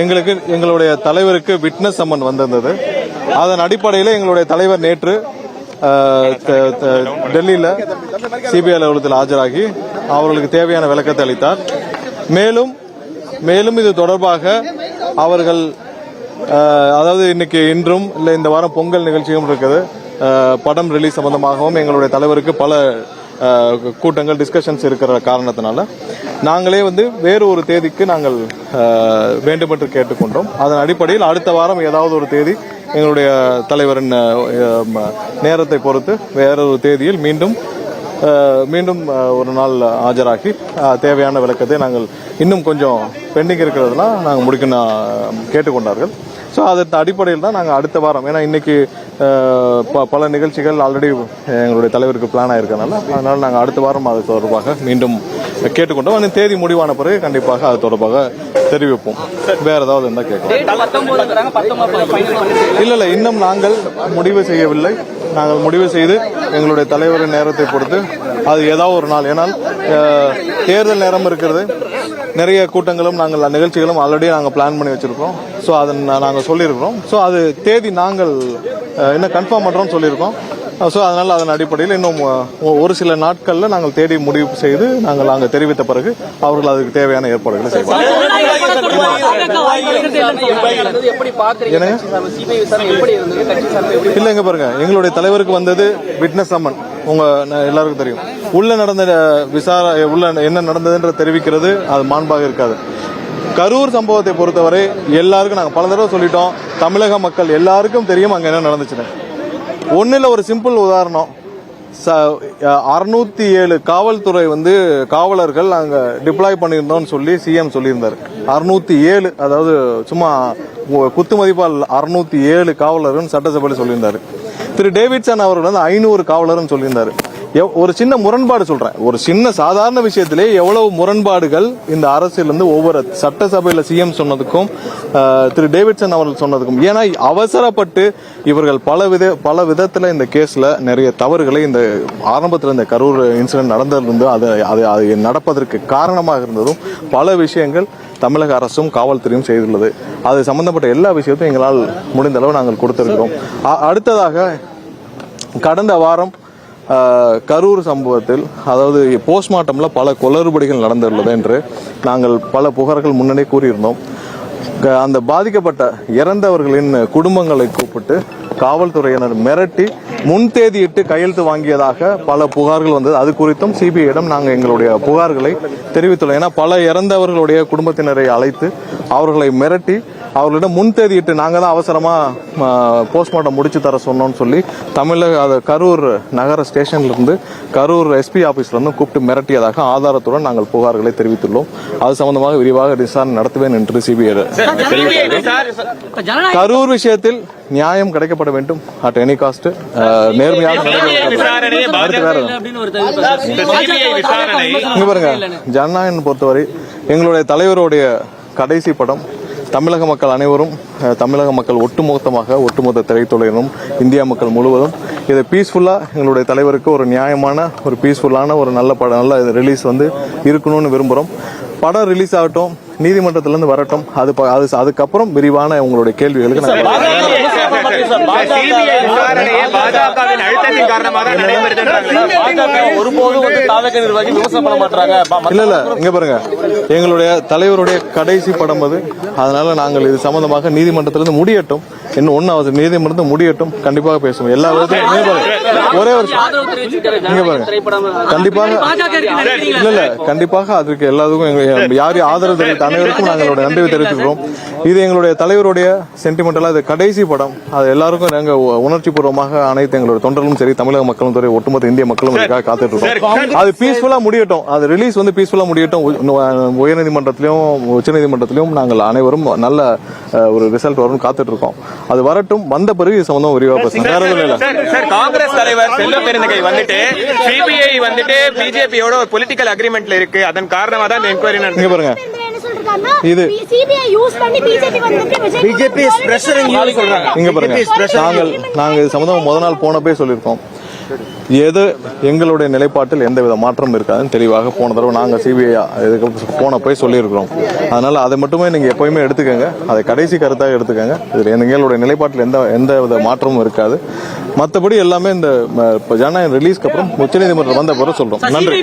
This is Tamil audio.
எங்களுக்கு எங்களுடைய தலைவருக்கு விட்னஸ் சம்மன் வந்திருந்தது. அதன் அடிப்படையில் எங்களுடைய தலைவர் நேற்று டெல்லியில் சிபிஐ அலுவலகத்தில் ஆஜராகி அவர்களுக்கு தேவையான விளக்கத்தை அளித்தார். மேலும் மேலும் இது தொடர்பாக அவர்கள் அதாவது இன்னைக்கு இன்றும் இல்லை இந்த வாரம் பொங்கல் நிகழ்ச்சியும் இருக்குது. படம் ரிலீஸ் சம்பந்தமாகவும் எங்களுடைய தலைவருக்கு பல கூட்டங்கள் டிஸ்கஷன்ஸ் இருக்கிற காரணத்தினால நாங்களே வந்து வேறு ஒரு தேதிக்கு நாங்கள் வேண்டுமென்று கேட்டுக்கொண்டோம். அதன் அடிப்படையில் அடுத்த வாரம் ஏதாவது ஒரு தேதி எங்களுடைய தலைவரின் நேரத்தை பொறுத்து வேறொரு தேதியில் மீண்டும் மீண்டும் ஒரு நாள் ஆஜராகி தேவையான விளக்கத்தை நாங்கள் இன்னும் கொஞ்சம் பெண்டிங் இருக்கிறதுனா நாங்கள் முடிக்கணும் கேட்டுக்கொண்டார்கள். ஸோ அதன் அடிப்படையில் தான் நாங்கள் அடுத்த வாரம் ஏன்னா ப- பல நிகழ்ச்சிகள் ஆல்ரெடி எங்களுடைய தலைவருக்கு பிளான் ஆயிருக்கனால அதனால நாங்கள் அடுத்த வாரம் அது தொடர்பாக மீண்டும் கேட்டுக்கொண்டோம். அந்த தேதி முடிவான பிறகு கண்டிப்பாக அது தொடர்பாக தெரிவிப்போம். வேற ஏதாவது இருந்தால் கேட்கலாம். இல்ல இல்ல இன்னும் நாங்கள் முடிவு செய்யவில்லை. நாங்கள் முடிவு செய்து எங்களுடைய தலைவரின் நேரத்தை பொறுத்து அது ஏதாவது ஒரு நாள் ஏனால் அஹ், தேர்தல் நேரம் இருக்கிறது. நிறைய கூட்டங்களும் நாங்கள் நிகழ்ச்சிகளும் ஆல்ரெடி நாங்கள் பிளான் பண்ணி வச்சிருக்கோம். ஸோ அதை நாங்கள் சொல்லியிருக்கிறோம். ஸோ அது தேதி நாங்கள் இன்னும் கன்ஃபார்ம் பண்ணுறோம்னு சொல்லியிருக்கோம். ஸோ அதனால் அதன் அடிப்படையில் இன்னும் ஒரு சில நாட்களில் நாங்கள் தேடி முடிவு செய்து நாங்கள் அங்கே தெரிவித்த பிறகு அவர்கள் அதுக்கு தேவையான ஏற்பாடுகளை செய்வார்கள். எப்படி பாக்குறீங்க கட்சி சார்பு சிபிஐ விசாரணை எப்படி இருந்தது? கட்சி சார்பு எப்படி இல்ல இங்க பாருங்க. எங்களுடைய தலைவருக்கு வந்தது விட்னஸ் சம்மன் உங்க ந- எல்லாருக்கும் தெரியும். உள்ள நடந்த அஹ், விசார உள்ள என்ன நடந்ததுன்ற தெரிவிக்கிறது அது மாண்பாக இருக்காது. கரூர் சம்பவத்தை பொறுத்தவரை எல்லாருக்கும் நாங்கள் பல தடவை சொல்லிட்டோம். தமிழக மக்கள் எல்லாருக்கும் தெரியும் அங்கே என்ன நடந்துச்சுன்னு. ஒன்றில் ஒரு சிம்பிள் உதாரணம். ச அறுநூத்தி ஏழு காவல்துறை வந்து காவலர்கள் அங்கே டிப்ளாய் பண்ணியிருந்தோம்னு சொல்லி சிஎம் சொல்லியிருந்தார். அறுநூத்தி ஏழு அதாவது சும்மா ஒ- குத்து மதிப்பால் அறுநூத்தி ஏழு காவலர்கள் சட்டசபையில் சொல்லியிருந்தாரு. திரு டேவிட்சன் அவர்கள் வந்து ஐநூறு காவலர்னு சொல்லியிருந்தாரு. ஒரு சின்ன முரண்பாடு சொல்றேன். ஒரு சின்ன சாதாரண விஷயத்திலே எவ்வளவு முரண்பாடுகள் இந்த அரசியல் இருந்து ஒவ்வொரு சட்டசபையில சிஎம் சொன்னதுக்கும் திரு டேவிட்சன் அவர்கள் சொன்னதுக்கும். ஏன்னா அவசரப்பட்டு இவர்கள் பல வித பல விதத்துல இந்த கேஸ்ல நிறைய தவறுகளை இந்த ஆரம்பத்தில் இந்த கரூர் இன்சிடென்ட் நடந்திருந்து அது அது அது நடப்பதற்கு காரணமாக இருந்ததும் பல விஷயங்கள் தமிழக அரசும் காவல்துறையும் செய்துள்ளது. அது சம்பந்தப்பட்ட எல்லா விஷயத்தையும் எங்களால் முடிந்த அளவு நாங்கள் கொடுத்திருக்கிறோம். அடுத்ததாக கடந்த வாரம் கரூர் சம்பவத்தில் அதாவது போஸ்ட்மார்ட்டமில் பல குளறுபடிகள் நடந்துள்ளது என்று நாங்கள் பல புகார்கள் முன்னரே கூறியிருந்தோம். க- அந்த பாதிக்கப்பட்ட இறந்தவர்களின் குடும்பங்களை கூப்பிட்டு காவல்துறையினர் மிரட்டி முன்தேதியிட்டு கையெழுத்து வாங்கியதாக பல புகார்கள் வந்தது. அது குறித்தும் சிபிஐயிடம் நாங்கள் எங்களுடைய புகார்களை தெரிவித்துள்ளோம். ஏன்னா பல இறந்தவர்களுடைய குடும்பத்தினரை அழைத்து அவர்களை மிரட்டி அவர்களிடம் முன்தேதியிட்டு நாங்கள் தான் அவசரமாக போஸ்ட்மார்ட்டம் முடிச்சு தர சொன்னோம்னு சொல்லி தமிழக அது கரூர் நகர ஸ்டேஷன்லேருந்து கரூர் எஸ்பி ஆஃபீஸ்லேருந்து கூப்பிட்டு மிரட்டியதாக ஆதாரத்துடன் நாங்கள் புகார்களை தெரிவித்துள்ளோம். அது சம்பந்தமாக விரிவாக விசாரணை நடத்துவேன் என்று சிபிஐ கரூர் விஷயத்தில் நியாயம் கிடைக்கப்பட வேண்டும். அட் எனி காஸ்ட் நேர்மையாக இங்க பாருங்க ஜனநாயகம் பொறுத்தவரை எங்களுடைய தலைவருடைய கடைசி படம் தமிழக மக்கள் அனைவரும் தமிழக மக்கள் ஒட்டுமொத்தமாக ஒட்டுமொத்த திரைத்துறையினரும் இந்தியா மக்கள் முழுவதும் இதை பீஸ்ஃபுல்லாக எங்களுடைய தலைவருக்கு ஒரு நியாயமான ஒரு பீஸ்ஃபுல்லான ஒரு நல்ல படம் நல்ல ரிலீஸ் வந்து இருக்கணும்னு விரும்புகிறோம் படம் ரிலீஸ் ஆகட்டும் நீதிமன்றத்திலேருந்து வரட்டும் அது ப- அது அதுக்கப்புறம் விரிவான உங்களுடைய கேள்விகளுக்கு நாங்கள் பாஜகவின் அழுத்தத்தின் காரணமாக தான் நடைபெறுதுன்றாங்க ஒருபோதும் வந்து தாவக நிர்வாகி விமர்சனம் பண்ண மாட்டாங்க இல்ல இல்ல. இங்க பாருங்க. எங்களுடைய தலைவருடைய கடைசி படம் அது. அதனால நாங்கள் இது சம்பந்தமாக நீதிமன்றத்திலிருந்து முடியட்டும். இன்னும் ஒன்னு அவசியம் நீதிமன்றத்தில் முடியட்டும். கண்டிப்பாக பேசுவோம். எல்லா விதத்திலும் ஒரே தெரிவிச்சிருக்காரு இங்க பாருங்க. திரைப்படம் கண்டிப்பாக இல்ல இல்ல. கண்டிப்பாக அதுக்கு எல்லாத்துக்கும் எங்க- யார் யார் ஆதரவு தெரிவித்த அனைவருக்கும் நாங்களுடைய நன்றி தெரிவித்துக்கிறோம் இது எங்களுடைய தலைவருடைய சென்டிமெண்டலா இது கடைசி படம். அது எல்லாருக்கும் நாங்க உணர்ச்சி பூர்வமாக அனைத்து எங்களுடைய தொண்டர்களும் சரி தமிழக மக்களும் சரி ஒட்டுமொத்த இந்திய மக்களும் இதுக்காக காத்துட்டு இருக்கோம். அது பீஸ்ஃபுல்லா முடியட்டும். அது ரிலீஸ் வந்து பீஸ்ஃபுல்லா முடியட்டும். உயர்நீதிமன்றத்திலும் உச்சநீதிமன்றத்திலும் நாங்கள் அனைவரும் நல்ல ஒரு ரிசல்ட் வரும் காத்துட்டு இருக்கோம். அது வரட்டும் வந்த பிறகு இது சம்பந்தம் விரிவா பேசலாம் வேற எதுவும் இல்ல. காங்கிரஸ் தலைவர் செல்வ பெருந்தகை வந்துட்டு சிபிஐ வந்துட்டு பிஜேபியோட ஒரு பொலிட்டிக்கல் அக்ரிமெண்ட்ல இருக்கு. அதன் காரணமா தான் இந்த என்கொயரி பாருங்க. இது- சிபிஐ யூஸ் பண்ணி பிஜேபி வந்துட்டு Vijay BJP is pressuring you சொல்றாங்க இங்க பாருங்க. நாங்கள் நாங்க இது சம்பந்தமா முத நாள் போனப்பே சொல்லியிருக்கோம். எது எங்களுடைய நிலைப்பாட்டில் எந்தவித மாற்றம் இருக்காதுன்னு தெளிவாக போன தடவை நாங்கள் சிபிஐ இதுக்கு போன போய் சொல்லியிருக்கிறோம். அதனால அதை மட்டுமே நீங்க எப்பயுமே எடுத்துக்கோங்க. அதை கடைசி கருத்தாக எடுத்துக்கோங்க. இதில் எங்களுடைய நிலைப்பாட்டில் எந்த எந்த வித மாற்றமும் இருக்காது. மற்றபடி எல்லாமே இந்த இப்ப ஜனநாயகம் ரிலீஸ்க்கு அப்புறம் உச்சநீதிமன்றம் வந்த பிறகு சொல்றோம். நன்றி.